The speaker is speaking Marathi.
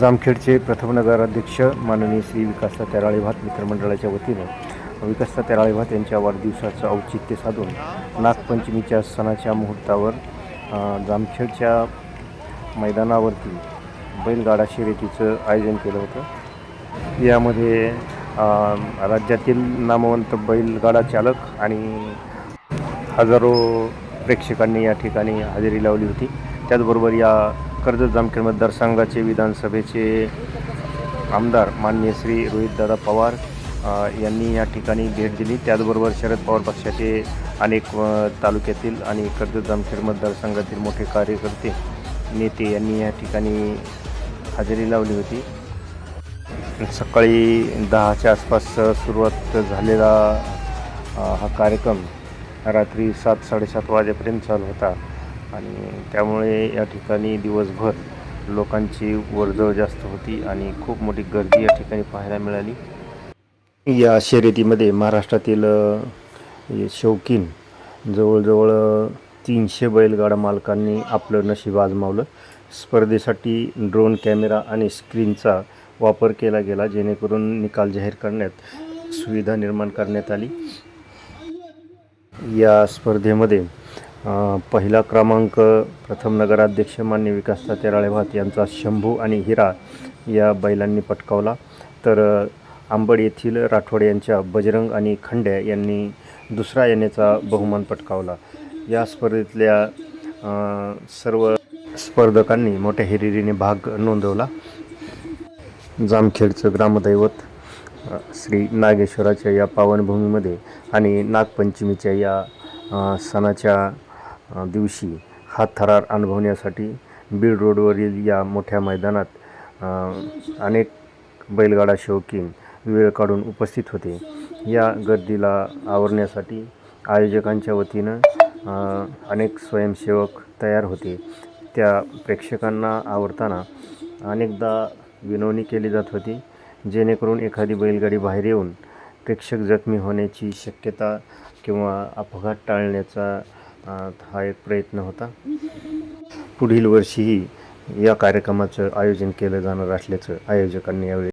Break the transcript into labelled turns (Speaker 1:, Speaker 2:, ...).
Speaker 1: जामखेडचे प्रथम नगराध्यक्ष माननीय श्री विकासता तेराळे भात मित्रमंडळाच्या वतीनं विकासता तेराळे भात यांच्या वाढदिवसाचं औचित्य साधून नागपंचमीच्या सणाच्या मुहूर्तावर जामखेडच्या मैदानावरती बैलगाडा शर्यतीचं आयोजन केलं होतं. यामध्ये राज्यातील नामवंत बैलगाडा चालक आणि हजारो प्रेक्षकांनी या ठिकाणी हजेरी लावली होती. त्याचबरोबर या कर्जत जामखेड मतदारसंघाचे विधानसभेचे आमदार माननीय श्री रोहितदादा पवार यांनी या ठिकाणी भेट दिली. त्याचबरोबर शरद पवार पक्षाचे अनेक तालुक्यातील आणि कर्जत जामखेड मतदारसंघातील मोठे कार्यकर्ते नेते यांनी या ठिकाणी हजेरी लावली होती. सकाळी दहाच्या आसपास सुरुवात झालेला हा कार्यक्रम रात्री सात साडेसात वाजेपर्यंत चालू होता. आणि त्यामुळे या ठिकाणी दिवसभर लोकांची वर्दळ जास्त होती आणि खूप मोठी गर्दी या ठिकाणी पाहायला मिळाली. या शर्यतीमध्ये महाराष्ट्रातील शौकीन जवळजवळ तीनशे बैलगाडा मालकांनी आपलं नशीब आजमावलं. स्पर्धेसाठी ड्रोन कॅमेरा आणि स्क्रीनचा वापर केला गेला जेणेकरून निकाल जाहीर करण्यात सुविधा निर्माण करण्यात आली. या स्पर्धेमध्ये पहिला क्रमांक प्रथम नगराध्यक्ष मान्य विकासता तेराळे भात यांचा शंभू आणि हिरा या बैलांनी पटकावला. तर आंबड येथील राठोड यांच्या बजरंग आणि खंड्या यांनी दुसरा येण्याचा बहुमान पटकावला. या स्पर्धेतल्या सर्व स्पर्धकांनी मोठ्या हिरिरीने भाग नोंदवला. जामखेडचं ग्रामदैवत श्री नागेश्वराच्या या पावनभूमीमध्ये आणि नागपंचमीच्या या सणाच्या दिवशी हा थरार अनुभवण्यासाठी बीड रोडवरील या मोठ्या मैदानात अनेक बैलगाडा शौकीन वेळ काढून उपस्थित होते. या गर्दीला आवरण्यासाठी आयोजकांच्या वतीनं अनेक स्वयंसेवक तयार होते. त्या प्रेक्षकांना आवरताना अनेकदा विनवणी केली जात होती जेणेकरून एखादी बैलगाडी बाहेर येऊन प्रेक्षक जखमी होण्याची शक्यता किंवा अपघात टाळण्याचा हा एक प्रयत्न होता. पुढील वर्षीही या कार्यक्रमाचं आयोजन केलं जाणार असल्याचं आयोजकांनी यावेळी